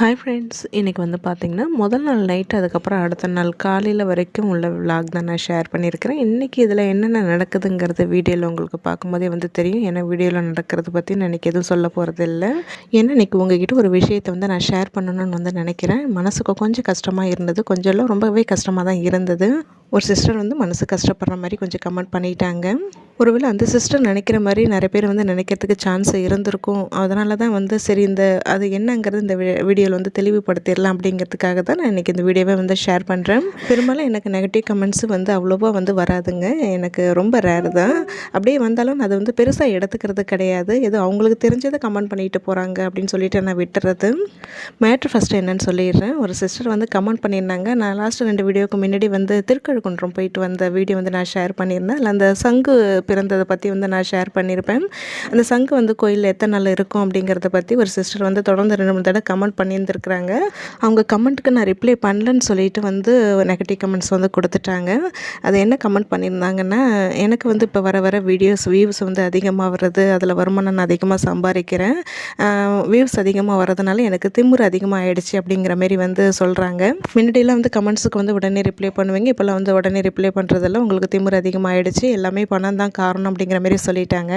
Hi friends இன்றைக்கி வந்து பார்த்திங்கன்னா முதல் நாள் நைட்டு அதுக்கப்புறம் அடுத்த நாள் காலையில் வரைக்கும் உள்ள விலாக் தான் நான் ஷேர் பண்ணியிருக்கிறேன். இன்றைக்கி இதில் என்னென்ன நடக்குதுங்கிறது வீடியோவில் உங்களுக்கு பார்க்கும்போதே வந்து தெரியும். ஏன்னா வீடியோவில் நடக்கிறத பற்றி நான் இன்றைக்கி எதுவும் சொல்ல போகிறது இல்லை ஏன்னா இன்றைக்கி உங்ககிட்ட ஒரு விஷயத்தை வந்து நான் ஷேர் பண்ணணும்னு வந்து நினைக்கிறேன். மனசுக்கு கொஞ்சம் கஷ்டமாக இருந்தது. கொஞ்சம் ரொம்பவே கஷ்டமாக தான் இருந்தது. ஒரு சிஸ்டர் வந்து மனசு கஷ்டப்படுற மாதிரி கொஞ்சம் கமெண்ட் பண்ணிட்டாங்க. ஒருவேளை அந்த சிஸ்டர் நினைக்கிற மாதிரி நிறைய பேர் வந்து நினைக்கிறதுக்கு சான்ஸ் இருந்திருக்கும். அதனால தான் வந்து சரி இந்த அது என்னங்கிறது இந்த வீடியோவில் வந்து தெளிவுபடுத்திடலாம் அப்படிங்கிறதுக்காக தான் நான் இன்றைக்கி இந்த வீடியோவை வந்து ஷேர் பண்ணுறேன் பெரும்பாலும் எனக்கு நெகட்டிவ் கமெண்ட்ஸு வந்து அவ்வளோவா வந்து வராதுங்க. எனக்கு ரொம்ப ரேர் தான். அப்படியே வந்தாலும் அது வந்து பெருசாக எடுத்துக்கிறது கிடையாது. ஏதோ அவங்களுக்கு தெரிஞ்சதை கமெண்ட் பண்ணிட்டு போகிறாங்க அப்படின்னு சொல்லிட்டு நான் விட்டுறது. மேட்ரு ஃபஸ்ட்டு என்னன்னு சொல்லிடுறேன். ஒரு சிஸ்டர் வந்து கமெண்ட் பண்ணியிருந்தாங்க. நான் லாஸ்ட்டு ரெண்டு வீடியோவுக்கு முன்னாடி வந்து திருக்கழு திருக்கழுக்குன்றம் போயிட்டு வந்த வீடியோ வந்து நான் ஷேர் பண்ணியிருந்தேன். அதில் அந்த சங்கு பிறந்ததை பற்றி வந்து நான் ஷேர் பண்ணியிருப்பேன். அந்த சங்கு வந்து கோயிலில் எத்தனை நாள் இருக்கும் அப்படிங்கிறத பற்றி ஒரு சிஸ்டர் வந்து தொடர்ந்து ரெண்டு மூணு தடவை கமெண்ட் பண்ணியிருந்துருக்குறாங்க. அவங்க கமெண்ட்டுக்கு நான் ரிப்ளை பண்ணலன்னு சொல்லிட்டு வந்து நெகட்டிவ் கமெண்ட்ஸ் வந்து கொடுத்துட்டாங்க. அது என்ன கமெண்ட் பண்ணியிருந்தாங்கன்னா எனக்கு வந்து இப்போ வர வர வீடியோஸ் வியூஸ் வந்து அதிகமாக வர்றது அதில் வருமானம் நான் அதிகமாக சம்பாதிக்கிறேன். வியூஸ் அதிகமாக வர்றதுனால எனக்கு திமுறை அதிகமாக ஆகிடுச்சு அப்படிங்கிற மாரி வந்து சொல்கிறாங்க முன்னாடியெல்லாம் வந்து கமெண்ட்ஸுக்கு வந்து உடனே ரிப்ளை பண்ணுவீங்க இப்போல்லாம் வந்து உடனே ரிப்ளை பண்ணுறதில்ல உங்களுக்கு திமுறு அதிகமாகிடுச்சு எல்லாமே பணம் தான் காரணம் அப்படிங்கிற மாரி சொல்லிட்டாங்க.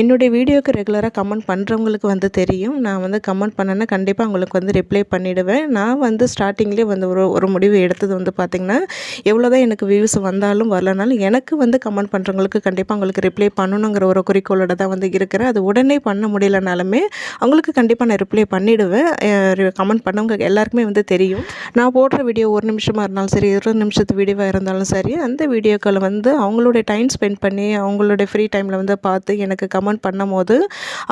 என்னுடைய வீடியோவுக்கு ரெகுலராக கமெண்ட் பண்ணுறவங்களுக்கு வந்து தெரியும். நான் வந்து கமெண்ட் பண்ணேன்னா கண்டிப்பாக அவங்களுக்கு வந்து ரிப்ளை பண்ணிவிடுவேன் நான் வந்து ஸ்டார்டிங்லேயே வந்து ஒரு ஒரு முடிவு எடுத்தது வந்து பார்த்திங்கன்னா எவ்வளோ தான் எனக்கு வியூஸ் வந்தாலும் வரலனாலும் எனக்கு வந்து கமெண்ட் பண்ணுறவங்களுக்கு கண்டிப்பாக அவங்களுக்கு ரிப்ளை பண்ணணுங்கிற ஒரு குறிக்கோளோட தான் வந்து இருக்கிறேன். அது உடனே பண்ண முடியலனாலுமே அவங்களுக்கு கண்டிப்பாக நான் ரிப்ளை பண்ணிவிடுவேன் கமெண்ட் பண்ணவங்க எல்லாருக்குமே வந்து தெரியும். நான் போடுற வீடியோ ஒரு நிமிஷமாக இருந்தாலும் சரி இருபது நிமிஷத்து வீடியோவாக இருந்தாலும் சரி அந்த வீடியோக்களை வந்து அவங்களுடைய டைம் ஸ்பெண்ட் பண்ணி அவங்களுடைய ஃப்ரீ டைமில் வந்து பார்த்து எனக்கு கமெண்ட் பண்ணும் போது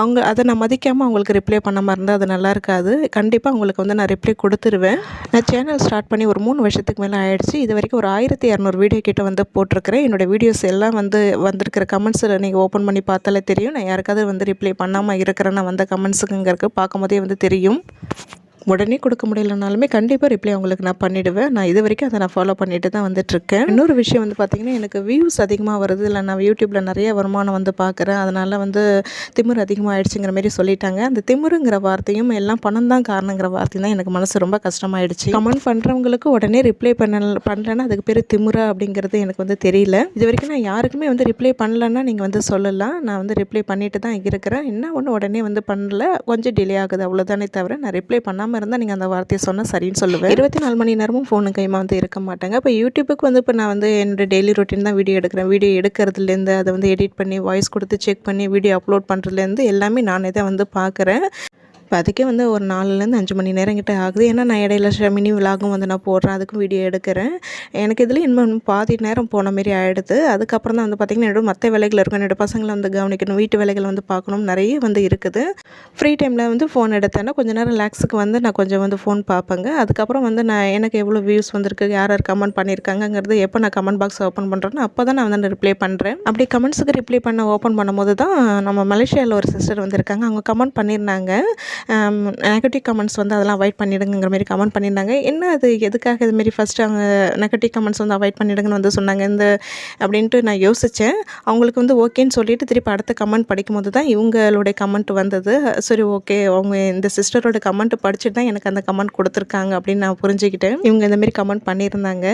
அவங்க அதை நான் மதிக்காமல் அவங்களுக்கு ரிப்ளை பண்ணாமல் இருந்தால் அது நல்லா இருக்காது. கண்டிப்பாக அவங்களுக்கு வந்து நான் ரிப்ளை கொடுத்துருவேன். நான் சேனல் ஸ்டார்ட் பண்ணி ஒரு மூணு வருஷத்துக்கு மேலே ஆயிடுச்சு. இது வரைக்கும் ஒரு ஆயிரத்தி இரநூறு வீடியோ கிட்ட வந்து போட்டிருக்கிறேன். என்னோடய வீடியோஸ் எல்லாம் வந்து வந்திருக்கிற கமெண்ட்ஸில் நீங்கள் ஓப்பன் பண்ணி பார்த்தாலே தெரியும். நான் யாருக்காவது வந்து ரிப்ளை பண்ணாமல் இருக்கிறேன்னா வந்த கமெண்ட்ஸுங்கிறதுக்கு பார்க்கும்போதே வந்து தெரியும். உடனே கொடுக்க முடியலனாலுமே கண்டிப்பாக ரிப்ளை உங்களுக்கு நான் பண்ணிவிடுவேன் நான் இது வரைக்கும் அதை நான் ஃபாலோ பண்ணிட்டு தான் வந்துட்டுருக்கேன். இன்னொரு விஷயம் வந்து பார்த்திங்கன்னா எனக்கு வியூஸ் அதிகமாக வருது. இல்லை நான் யூடியூப்பில் நிறைய வருமானம் வந்து பார்க்குறேன் அதனால் வந்து திமிர் அதிகமாக ஆயிடுச்சுங்கிற மாதிரி சொல்லிட்டாங்க. அந்த திமிருங்கிற வார்த்தையும் எல்லாம் பணம் தான் காரணங்கிற வார்த்தையும் தான் எனக்கு மனசு ரொம்ப கஷ்டமாயிடுச்சு. கமெண்ட் பண்ணுறவங்களுக்கு உடனே ரிப்ளை பண்ண பண்ணலன்னா அதுக்கு பேர் திமுரா அப்படிங்கிறது எனக்கு வந்து தெரியல. இது வரைக்கும் நான் யாருக்குமே வந்து ரிப்ளை பண்ணலன்னா நீங்கள் வந்து சொல்லலாம். நான் வந்து ரிப்ளை பண்ணிட்டு தான் இருக்கிறேன். என்ன ஒன்று உடனே வந்து பண்ணல. கொஞ்சம் டிலே ஆகுது. அவ்வளோதானே தவிர நான் ரிப்ளை பண்ணாமல் இருந்தால் நீங்கள் அந்த வார்த்தையை சொன்னால் சரின்னு சொல்லுவேன். இருபத்தி நாலு மணி நேரமும் ஃபோனு கைமா வந்து இருக்க மாட்டாங்க. இப்போ யூடியூபுக்கு வந்து இப்போ நான் வந்து என்னோடய டெய்லி ரொட்டீன் தான் வீடியோ எடுக்கிறேன். வீடியோ எடுக்கிறதுலேருந்து அதை வந்து எடிட் பண்ணி வாய்ஸ் கொடுத்து செக் பண்ணி வீடியோ அப்லோட் பண்ணுறதுலேருந்து எல்லாமே நானே தான் வந்து பார்க்குறேன். இப்போ அதுக்கே வந்து ஒரு நாலுலேருந்து அஞ்சு மணி நேரம் கிட்டே ஆகுது. ஏன்னா நான் இடையில மினி விலாகும் வந்து நான் போடுறேன். அதுக்கும் வீடியோ எடுக்கிறேன். எனக்கு இதில் இன்னும் பாதி நேரம் போன மாரி ஆகிடுது அதுக்கப்புறம் தான் வந்து பார்த்திங்கன்னா என்னோட மற்ற வேலைகள் இருக்கும். என்னோடய பசங்களை வந்து கவனிக்கணும். வீட்டு வேலைகள் வந்து பார்க்கணும். நிறைய வந்து இருக்குது. ஃப்ரீ டைமில் வந்து ஃபோன் எடுத்தேன்னா கொஞ்சம் நேரம் ரிலாக்ஸுக்கு வந்து நான் கொஞ்சம் வந்து ஃபோன் பார்ப்பேங்க. அதுக்கப்புறம் வந்து நான் எனக்கு எவ்வளோ வியூஸ் வந்திருக்கு யார் யார் கமெண்ட் பண்ணியிருக்காங்கங்கிறது எப்போ நான் கமெண்ட் பாக்ஸ் ஓப்பன் பண்ணுறேன்னா அப்போ தான் நான் வந்து ரிப்ளை பண்ணுறேன் அப்படி கமெண்ட்ஸுக்கு ரிப்ளை பண்ண ஓப்பன் பண்ணும்போது தான் நம்ம மலேசியாவில் ஒரு சிஸ்டர் வந்திருக்காங்க. அவங்க கமெண்ட் பண்ணியிருந்தாங்க. நெகட்டிவ் கமெண்ட்ஸ் வந்து அதெல்லாம் அவாய்ட் பண்ணிடுங்கிற மாதிரி கமெண்ட் பண்ணியிருந்தாங்க. என்ன அது? எதுக்காக இதுமாரி ஃபஸ்ட்டு அவங்க நெகட்டிவ் கமெண்ட்ஸ் வந்து அவாய்ட் பண்ணிடுங்கன்னு வந்து சொன்னாங்க. இந்த அப்படின்ட்டு நான் யோசித்தேன் அவங்களுக்கு வந்து ஓகேன்னு சொல்லிவிட்டு திருப்பி அடுத்த கமெண்ட் படிக்கும்போது தான் இவங்களுடைய கமெண்ட் வந்தது. சரி ஓகே அவங்க இந்த சிஸ்டரோட கமெண்ட் படிச்சுட்டு தான் எனக்கு அந்த கமெண்ட் கொடுத்துருக்காங்க அப்படின்னு நான் புரிஞ்சுக்கிட்டேன். இவங்க இந்தமாரி கமெண்ட் பண்ணியிருந்தாங்க.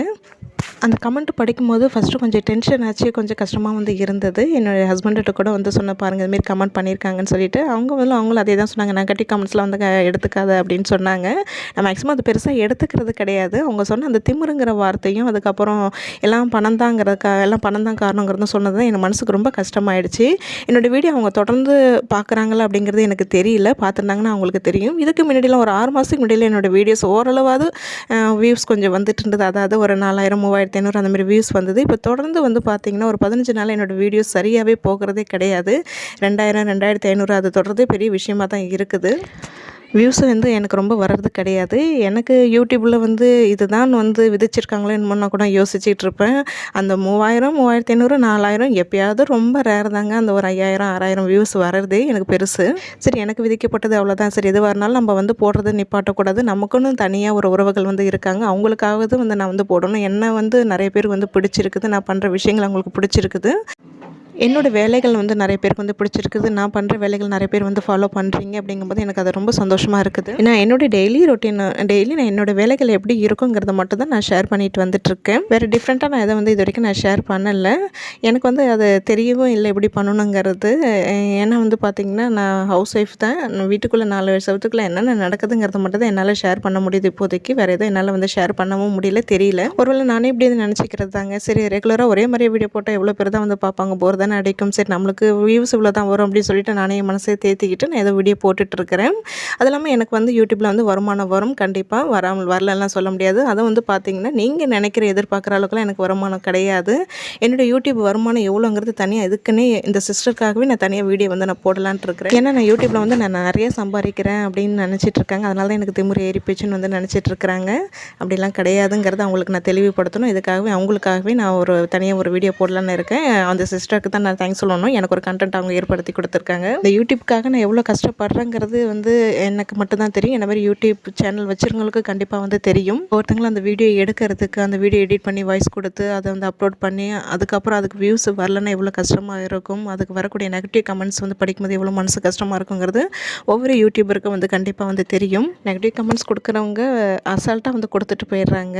அந்த கமெண்ட் படிக்கும்போது ஃபஸ்ட்டு கொஞ்சம் டென்ஷன் ஆச்சு. கொஞ்சம் கஷ்டமாக வந்து இருந்தது. என்னுடைய ஹஸ்பண்ட்கிட்ட கூட வந்து சொன்ன பாருங்கள் இதுமாரி கமெண்ட் பண்ணியிருக்காங்கன்னு சொல்லிட்டு. அவங்க வந்து அவங்களும் அதே தான் சொன்னாங்க. நெகட்டிவ் கமெண்ட்ஸ்லாம் வந்து எடுத்துக்காத அப்படின்னு சொன்னாங்க. நான் மேக்ஸிமம் அது பெருசாக எடுத்துக்கிறது கிடையாது. அவங்க சொன்ன அந்த திமுருங்கிற வார்த்தையும் அதுக்கப்புறம் எல்லாம் பணம் தாங்கிறதுக்கா எல்லாம் பணம் தான் காரணங்கிறதும் சொன்னது தான் என் மனசுக்கு ரொம்ப கஷ்டமாயிடுச்சு. என்னோடய வீடியோ அவங்க தொடர்ந்து பார்க்குறாங்களா அப்படிங்கிறது எனக்கு தெரியல. பார்த்துருந்தாங்கன்னா அவங்களுக்கு தெரியும். இதுக்கு முன்னாடிலாம் ஒரு ஆறு மாதத்துக்கு முன்னாடியில் என்னோடய வீடியோஸ் ஓரளவாவது வியூஸ் கொஞ்சம் வந்துட்டு இருந்தது. அதாவது ஒரு நாலாயிரம் மூவாயிரத்தி ஐநூறு அந்த மாதிரி வியூஸ் வந்தது. இப்போ தொடர்ந்து வந்து பார்த்திங்கன்னா ஒரு பதினஞ்சு நாள் என்னோடய வீடியோஸ் சரியாகவே போகிறதே கிடையாது. ரெண்டாயிரம் ரெண்டாயிரத்தி ஐநூறு அது தொடர்ந்து பெரிய விஷயமாக தான் இருக்குது. வியூஸ் வந்து எனக்கு ரொம்ப வர்றது கிடையாது. எனக்கு யூடியூப்பில் வந்து இதுதான் வந்து விதிச்சிருக்காங்களோ என்னமோ நான் கூட யோசிச்சுட்டு இருப்பேன். அந்த மூவாயிரம் மூவாயிரத்தி ஐநூறு நாலாயிரம் எப்பயாவது ரொம்ப ரேர் தாங்க. அந்த ஒரு ஐயாயிரம் ஆறாயிரம் வியூஸ் வர்றதே எனக்கு பெருசு. சரி எனக்கு விதிக்கப்பட்டது அவ்வளோதான் சரி எது வரனாலும் நம்ம வந்து போடுறது நிப்பாட்டக்கூடாது. நமக்குன்னு தனியாக ஒரு உறவுகள் வந்து இருக்காங்க. அவங்களுக்காவது வந்து நான் வந்து போடணும். என்ன வந்து நிறைய பேர் வந்து பிடிச்சிருக்குது. நான் பண்ணுற விஷயங்கள் அவங்களுக்கு பிடிச்சிருக்குது. என்னோடய வேலைகள் வந்து நிறைய பேருக்கு வந்து பிடிச்சிருக்குது. நான் பண்ணுற வேலைகள் நிறைய பேர் வந்து ஃபாலோ பண்ணுறீங்க அப்படிங்கும்போது எனக்கு அது ரொம்ப சந்தோஷமாக இருக்குது. ஏன்னா என்னோட டெய்லி ரொட்டீன் டெய்லி நான் என்னோட வேலைகள் எப்படி இருக்குங்கிறத மட்டும் தான் நான் ஷேர் பண்ணிட்டு வந்துட்டுருக்கேன். வேறு டிஃப்ரெண்ட்டாக நான் எதை வந்து இது வரைக்கும் நான் ஷேர் பண்ணலை. எனக்கு வந்து அது தெரியவும் இல்லை எப்படி பண்ணணுங்கிறது. ஏன்னா வந்து பார்த்திங்கன்னா நான் ஹவுஸ் ஒய்ஃப் தான். நான் வீட்டுக்குள்ளே நாலு வருஷத்துக்குள்ளே என்னென்ன நடக்குதுங்கிறத மட்டும் தான் என்னால் ஷேர் பண்ண முடியுது இப்போதைக்கு. வேறு எதுவும் என்னால் வந்து ஷேர் பண்ணவும் முடியல தெரியல. ஒருவேளை நானே இப்படி நினச்சிக்கிறது தாங்க. சரி ரெகுலராக ஒரே மாதிரியே வீடியோ போட்டால் எவ்வளோ பேர் தான் வந்து பார்ப்பாங்க. போர் தானே அடிக்கும் சரி நம்மளுக்கு வியூஸ் இவ்வளோ தான் வரும் அப்படின்னு சொல்லிட்டு நானே என் மனசை தேத்திக்கிட்டு நான் ஏதோ வீடியோ போட்டுட்ருக்கிறேன். அது இல்லாமல் எனக்கு வந்து யூடியூப்பில் வந்து வருமானம் வரும். கண்டிப்பாக வராமல் வரலலாம் சொல்ல முடியாது. அதை வந்து பார்த்திங்கன்னா நீங்கள் நினைக்கிற எதிர்பார்க்குற அளவுக்குலாம் எனக்கு வருமானம் கிடையாது. என்னோடய யூடியூப் வருமானம் எவ்வளோங்கிறது தனியாக இதுக்குன்னே இந்த சிஸ்டருக்காகவே நான் தனியாக வீடியோ வந்து நான் போடலான்ட்டு இருக்கிறேன் ஏன்னா நான் யூடியூப்பில் வந்து நான் நிறைய சம்பாதிக்கிறேன் அப்படின்னு நினச்சிட்டு இருக்காங்க அதனால தான் எனக்கு திமுறை ஏறி போச்சுன்னு வந்து நினச்சிட்டு இருக்கிறாங்க அப்படிலாம் கிடையாதுங்கிறத அவங்களுக்கு நான் தெளிவுபடுத்தணும். இதுக்காகவே அவங்களுக்காகவே நான் ஒரு தனியாக ஒரு வீடியோ போடலான்னு இருக்கேன். அந்த சிஸ்டருக்கு தான் நான் தேங்க்ஸ் சொல்லணும். எனக்கு ஒரு கண்டென்ட் அவங்க ஏற்படுத்தி கொடுத்துருக்காங்க. இந்த யூடியூப்காக நான் எவ்வளோ கஷ்டப்படுறேங்கிறது வந்து எனக்கு மட்டும்தான் தெரியும். என்ன மாதிரி யூடியூப் சேனல் வச்சுருங்களுக்கு கண்டிப்பாக வந்து தெரியும். ஒருத்தங்களும் அந்த வீடியோ எடுக்கிறதுக்கு அந்த வீடியோ எடிட் பண்ணி வாய்ஸ் கொடுத்து அதை வந்து அப்லோட் பண்ணி அதுக்கப்புறம் அதுக்கு வியூஸ் வரலன்னா எவ்வளோ கஷ்டமாக இருக்கும்? அதுக்கு வரக்கூடிய நெகட்டிவ் கமெண்ட்ஸ் வந்து படிக்கும்போது எவ்வளோ மனசு கஷ்டமாக இருக்குங்கிறது ஒவ்வொரு யூடியூபருக்கும் வந்து கண்டிப்பாக வந்து தெரியும். நெகட்டிவ் கமெண்ட்ஸ் கொடுக்குறவங்க அசால்ட்டாக வந்து கொடுத்துட்டு போயிடுறாங்க.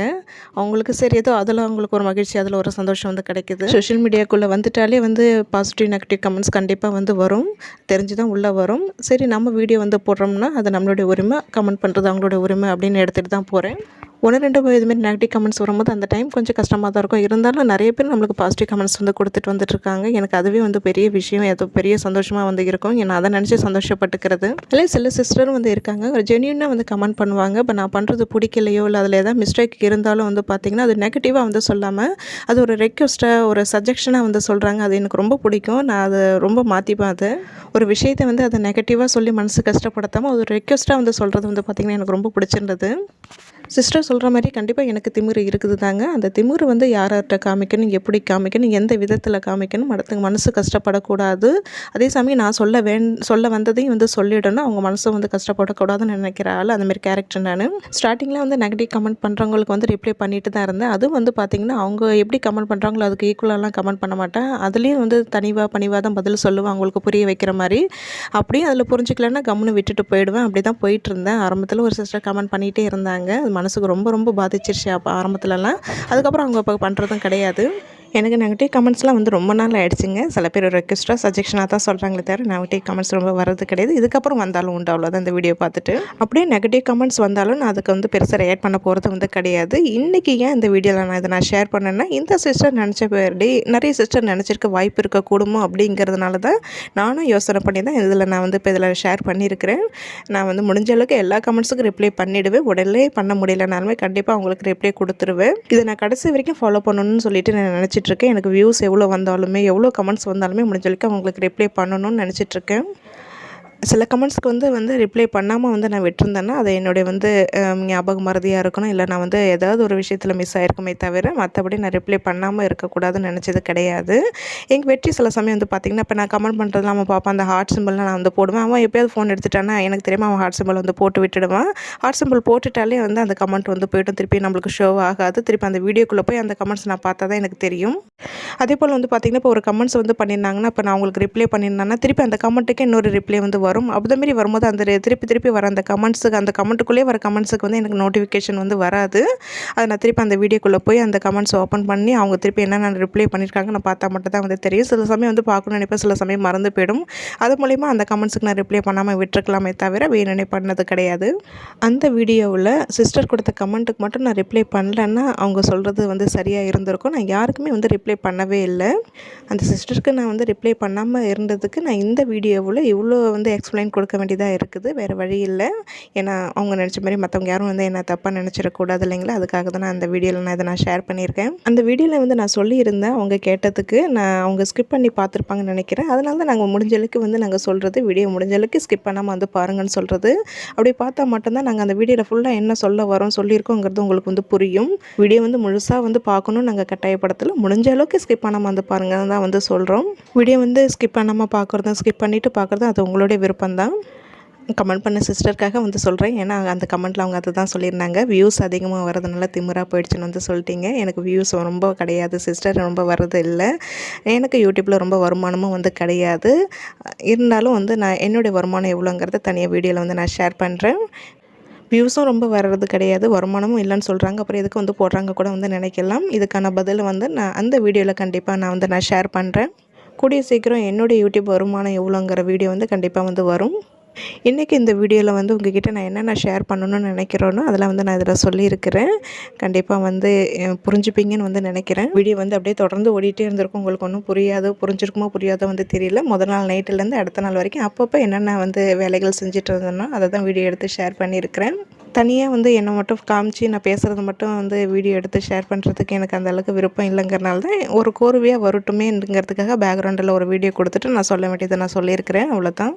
அவங்களுக்கு சரி ஏதோ அதில் அவங்களுக்கு ஒரு மகிழ்ச்சி அதில் ஒரு சந்தோஷம் வந்து கிடைக்குது. சோஷியல் மீடியாக்குள்ளே வந்துட்டாலே வந்து பாசிட்டிவ் நெகட்டிவ் கமெண்ட்ஸ் கண்டிப்பாக வந்து வரும். தெரிஞ்சு தான் உள்ளே வரும். சரி நம்ம வீடியோ வந்து போடுறோம்னா அது நம்மளுடைய உரிமை. கமெண்ட் பண்ணுறது அவங்களோட உரிமை அப்படின்னு எடுத்துகிட்டு தான் போகிறேன் ஒன்று ரெண்டு இதுமாரி நெகட்டிவ் கமெண்ட்ஸ் வரும்போது அந்த டைம் கொஞ்சம் கஷ்டமாக தான் இருக்கும். இருந்தாலும் நிறைய பேர் நம்மளுக்கு பாசிட்டிவ் கமெண்ட்ஸ் வந்து கொடுத்துட்டு வந்துட்டுருக்காங்க எனக்கு அதுவே வந்து பெரிய விஷயம் ஏதோ பெரிய சந்தோஷமாக வந்து இருக்கும். நான் அதை நினச்சி சந்தோஷப்பட்டுக்கிறது. இல்லை சில சிஸ்டரும் வந்து இருக்காங்க. ஒரு ஜென்யூனாக வந்து கமெண்ட் பண்ணுவாங்க. இப்போ நான் பண்ணுறது பிடிக்கலையோ இல்லை அதில் ஏதாவது மிஸ்டேக் இருந்தாலும் வந்து பார்த்திங்கன்னா அது நெகட்டிவாக வந்து சொல்லாமல் அது ஒரு ரெக்வஸ்ட்டாக ஒரு சஜெக்ஷனாக வந்து சொல்கிறாங்க அது எனக்கு ரொம்ப பிடிக்கும். நான் அதை ரொம்ப மாற்றிப்பேன் அது. ஒரு விஷயத்தை வந்து அதை நெகட்டிவாக சொல்லி மனசு கஷ்டப்படுத்தாமல் அது ஒரு ரெக்வஸ்ட்டாக வந்து சொல்கிறது வந்து பார்த்திங்கன்னா எனக்கு ரொம்ப பிடிச்சிருந்தது. சிஸ்டர் சொல்கிற மாதிரி கண்டிப்பாக எனக்கு திமிரு இருக்குது தாங்க. அந்த திமிரு வந்து யார்கிட்ட காமிக்கணும் எப்படி காமிக்கணும் எந்த விதத்தில் காமிக்கணும் அடுத்தவங்க மனசு கஷ்டப்படக்கூடாது. அதே சமயம் நான் சொல்ல வேண் சொல்ல வந்ததையும் வந்து சொல்லிடணும். அவங்க மனசு வந்து கஷ்டப்படக்கூடாதுன்னு நினைக்கிற ஆள் அந்தமாரி கேரக்டர் நான். ஸ்டார்டிங்கில் வந்து நெகட்டிவ் கமெண்ட் பண்ணுறவங்களுக்கு வந்து ரிப்ளை பண்ணிட்டு தான் இருந்தேன். அதுவும் வந்து பார்த்திங்கன்னா அவங்க எப்படி கமெண்ட் பண்ணுறாங்களோ அதுக்கு ஈக்குவலாலாம் கமெண்ட் பண்ண மாட்டேன். அதுலேயும் வந்து தனிவாக பணிவாக தான் பதில் சொல்லுவேன் அவங்களுக்கு புரிய வைக்கிற மாதிரி. அப்படியும் அதில் புரிஞ்சிக்கலன்னா கம்முன்னு விட்டுட்டு போயிடுவேன். அப்படி தான் போயிட்டு இருந்தேன். ஆரம்பத்தில் ஒரு சிஸ்டர் கமெண்ட் பண்ணிகிட்டே இருந்தாங்க. மனசுக்கு ரொம்ப ரொம்ப பாதிச்சிருச்சு அப்போ ஆரம்பத்துலலாம். அதுக்கப்புறம் அவங்க இப்போ பண்ணுறதும் கிடையாது. எனக்கு நெகட்டிவ் கமெண்ட்ஸ்லாம் வந்து ரொம்ப நாள் ஆகிடுச்சிங்க சில பேர் ரெக்வஸ்ட்டாக சஜெக்ஷனாக தான் சொல்கிறாங்களே தவிர நெகட்டிவ் கமெண்ட்ஸ் ரொம்ப வரது கிடையாது. இதுக்கப்புறம் வந்தாலும் உண்டு அவ்வளோதான் இந்த வீடியோ பார்த்துட்டு. அப்படியே நெகட்டிவ் கமெண்ட்ஸ் வந்தாலும் நான் அதுக்கு வந்து பெருசாக ரியாக்ட் பண்ண போகிறது வந்து கிடையாது. இன்றைக்கி ஏன் இந்த வீடியோவில் நான் இதை நான் ஷேர் பண்ணேன்னா இந்த சிஸ்டர் நினச்ச பேர்டி நிறைய சிஸ்டர் நினச்சிருக்க வாய்ப்பு இருக்கக்கூடுமோ அப்படிங்கிறதுனால தான் நானும் யோசனை பண்ணி தான் இதில் நான் வந்து இப்போ இதில் ஷேர் பண்ணியிருக்கிறேன். நான் வந்து முடிஞ்ச அளவுக்கு எல்லா கமெண்ட்ஸுக்கும் ரிப்ளை பண்ணிவிடுவேன் உடனே பண்ண முடியலனாலுமே கண்டிப்பாக அவங்களுக்கு ரிப்ளை கொடுத்துருவேன். இதை நான் கடைசி வரைக்கும் ஃபாலோ பண்ணணும்னு சொல்லிட்டு நான் நினச்சிட்டு நினச்சிட்ருக்கேன் எனக்கு வியூஸ் எவ்வளோ வந்தாலுமே எவ்வளோ கமெண்ட்ஸ் வந்தாலுமே முடிஞ்ச வரைக்கும் அவங்களுக்கு ரிப்ளை பண்ணணும்னு நினச்சிட்ருக்கேன். சில கமெண்ட்ஸ்க்கு வந்து வந்து ரிப்ளை பண்ணாமல் வந்து நான் விட்டுருந்தேன்னா அது என்னுடைய வந்து ஞாபக மறதியாக இருக்கணும். இல்லை நான் வந்து ஏதாவது ஒரு விஷயத்தில் மிஸ் ஆகிருக்குமே தவிர மற்றபடி நான் ரிப்ளை பண்ணாமல் இருக்கக்கூடாதுன்னு நினச்சது கிடையாது. எங்கள் வெற்றி சில சமயம் வந்து பார்த்திங்கன்னா இப்போ நான் கமெண்ட் பண்ணுறதுலாம் அவன் பார்ப்பேன் அந்த ஹார்ட் சிம்பிள்லாம் நான் வந்து போடுவேன். அவன் எப்போயாவது ஃபோன் எடுத்துட்டானா எனக்கு தெரியாமல் அவன் ஹார்ட் சிம்பிள் வந்து போட்டு விட்டுடுவான். ஹார்ட் சிம்பிள் போட்டுட்டாலே வந்து அந்த கமெண்ட் வந்து போய்ட்டு திருப்பி நம்மளுக்கு ஷோ ஆகாது. திருப்பி அந்த வீடியோக்குள்ளே போய் அந்த கமெண்ட்ஸ் நான் பார்த்தா தான் எனக்கு தெரியும். அதே போல் வந்து பார்த்திங்கன்னா இப்போ ஒரு கமெண்ட்ஸ் வந்து பண்ணியிருந்தாங்கன்னா இப்போ நான் உங்களுக்கு ரிப்ளை பண்ணியிருந்தேன்னா திருப்பி அந்த கமெண்ட்டுக்கு இன்னொரு ரிப்ளை வந்து வரும். வரும். அதுமாரி வரும்போது அந்த திருப்பி திருப்பி வர அந்த கமெண்ட்ஸுக்கு அந்த கமெண்ட்டுக்குள்ளேயே வர கமெண்ட்ஸுக்கு வந்து எனக்கு நோட்டிஃபிகேஷன் வந்து வராது. அதை நான் திருப்பி அந்த வீடியோக்குள்ளே போய் அந்த கமெண்ட்ஸ் ஓப்பன் பண்ணி அவங்க திருப்பி என்னென்ன ரிப்ளை பண்ணியிருக்காங்க நான் பார்த்தா மட்டும் தான் வந்து தெரியும். சில சமயம் வந்து பார்க்கணும்னு நினைப்பேன். சில சமயம் மறந்து போயிடும். அது மூலிமா அந்த கமெண்ட்ஸுக்கு நான் ரிப்ளை பண்ணாமல் விட்டுருக்கலாமே தவிர வேணுனே பண்ணது கிடையாது. அந்த வீடியோவில் சிஸ்டர் கொடுத்த கமெண்ட்டுக்கு மட்டும் நான் ரிப்ளை பண்ணலன்னா அவங்க சொல்கிறது வந்து சரியாக இருந்திருக்கும். நான் யாருக்குமே வந்து ரிப்ளை பண்ணவே இல்லை. அந்த சிஸ்டருக்கு நான் வந்து ரிப்ளை பண்ணாமல் இருந்ததுக்கு நான் இந்த வீடியோவில் இவ்வளோ வந்து எக்ஸ்பிளைன் கொடுக்க வேண்டியதாக இருக்குது. வேறு வழி இல்லை. ஏன்னா அவங்க நினச்ச மாதிரி மற்றவங்க யாரும் வந்து என்ன தப்பாக நினச்சிடக்கூடாது இல்லைங்களா? அதுக்காக தான் நான் அந்த வீடியோவில் நான் இதை நான் ஷேர் பண்ணியிருக்கேன். அந்த வீடியோவில் வந்து நான் சொல்லியிருந்தேன் அவங்க கேட்டதுக்கு. நான் அவங்க ஸ்கிப் பண்ணி பார்த்துருப்பாங்கன்னு நினைக்கிறேன். அதனால தான் நாங்கள் முடிஞ்சளவுக்கு வந்து நாங்கள் சொல்கிறது வீடியோ முடிஞ்சளவுக்கு ஸ்கிப் பண்ணாமல் வந்து பாருங்கன்னு சொல்கிறது அப்படி பார்த்தா மட்டும்தான் நாங்கள் அந்த வீடியோவில் ஃபுல்லாக என்ன சொல்ல வரோம் சொல்லியிருக்கோங்கிறது உங்களுக்கு வந்து புரியும். வீடியோ வந்து முழுசாக வந்து பார்க்கணும்னு நாங்கள் கட்டாயப்படத்தில். முடிஞ்ச அளவுக்கு ஸ்கிப் பண்ணாமல் வந்து பாருங்கன்னு தான் வந்து சொல்கிறோம் வீடியோ வந்து ஸ்கிப் பண்ணாமல் பார்க்குறதும் ஸ்கிப் பண்ணிவிட்டு பார்க்குறதும் அது உங்களுடைய விருப்பம் தான் கமெண்ட் பண்ண சிஸ்டருக்காக வந்து சொல்கிறேன் ஏன்னா அந்த கமெண்ட்டில் அவங்க அதை தான் சொல்லியிருந்தாங்க. வியூஸ் அதிகமாக வரதுனால திமிராக போயிடுச்சுன்னு வந்து சொல்லிட்டீங்க. எனக்கு வியூஸ் ரொம்ப கிடையாது சிஸ்டர். ரொம்ப வர்றது இல்லை. எனக்கு யூடியூப்பில் ரொம்ப வருமானமும் வந்து கிடையாது. இருந்தாலும் வந்து நான் என்னுடைய வருமானம் எவ்வளோங்கிறத தனியாக வீடியோவில் வந்து நான் ஷேர் பண்ணுறேன் வியூஸும் ரொம்ப வர்றது கிடையாது. வருமானமும் இல்லைன்னு சொல்கிறாங்க அப்புறம் எதுக்கு வந்து போடுறாங்க கூட வந்து நினைக்கலாம். இதுக்கான பதில் வந்து நான் அந்த வீடியோவில் கண்டிப்பாக நான் வந்து நான் ஷேர் பண்ணுறேன் கூடிய சீக்கிரம் என்னுடைய யூடியூப் வருமானம் எவ்வளோங்கிற வீடியோ வந்து கண்டிப்பாக வந்து வரும். இன்றைக்கி இந்த வீடியோவில் வந்து உங்ககிட்ட நான் என்னென்ன ஷேர் பண்ணணும்னு நினைக்கிறேனோ அதெல்லாம் வந்து நான் இதில் சொல்லியிருக்கிறேன். கண்டிப்பாக வந்து புரிஞ்சுப்பீங்கன்னு வந்து நினைக்கிறேன். வீடியோ வந்து அப்படியே தொடர்ந்து ஓடிட்டே இருந்திருக்கும். உங்களுக்கு ஒன்றும் புரியாது புரிஞ்சிருக்குமோ புரியாதோ வந்து தெரியல. முதல் நாள் நைட்டுலேருந்து அடுத்த நாள் வரைக்கும் அப்பப்போ என்னென்ன வந்து வேலைகள் செஞ்சுட்டு இருந்தேனோ அதை தான் வீடியோ எடுத்து ஷேர் பண்ணியிருக்கிறேன். தனியாக வந்து என்னை மட்டும் காமிச்சு நான் பேசுகிறது மட்டும் வந்து வீடியோ எடுத்து ஷேர் பண்ணுறதுக்கு எனக்கு அந்த அளவுக்கு விருப்பம் இல்லைங்கிறனால தான் ஒரு கோர்வையாக வரட்டுமேங்கிறதுக்காக பேக்ரவுண்டில் ஒரு வீடியோ கொடுத்துட்டு நான் சொல்ல வேண்டியதை நான் சொல்லியிருக்கிறேன். அவ்வளோதான்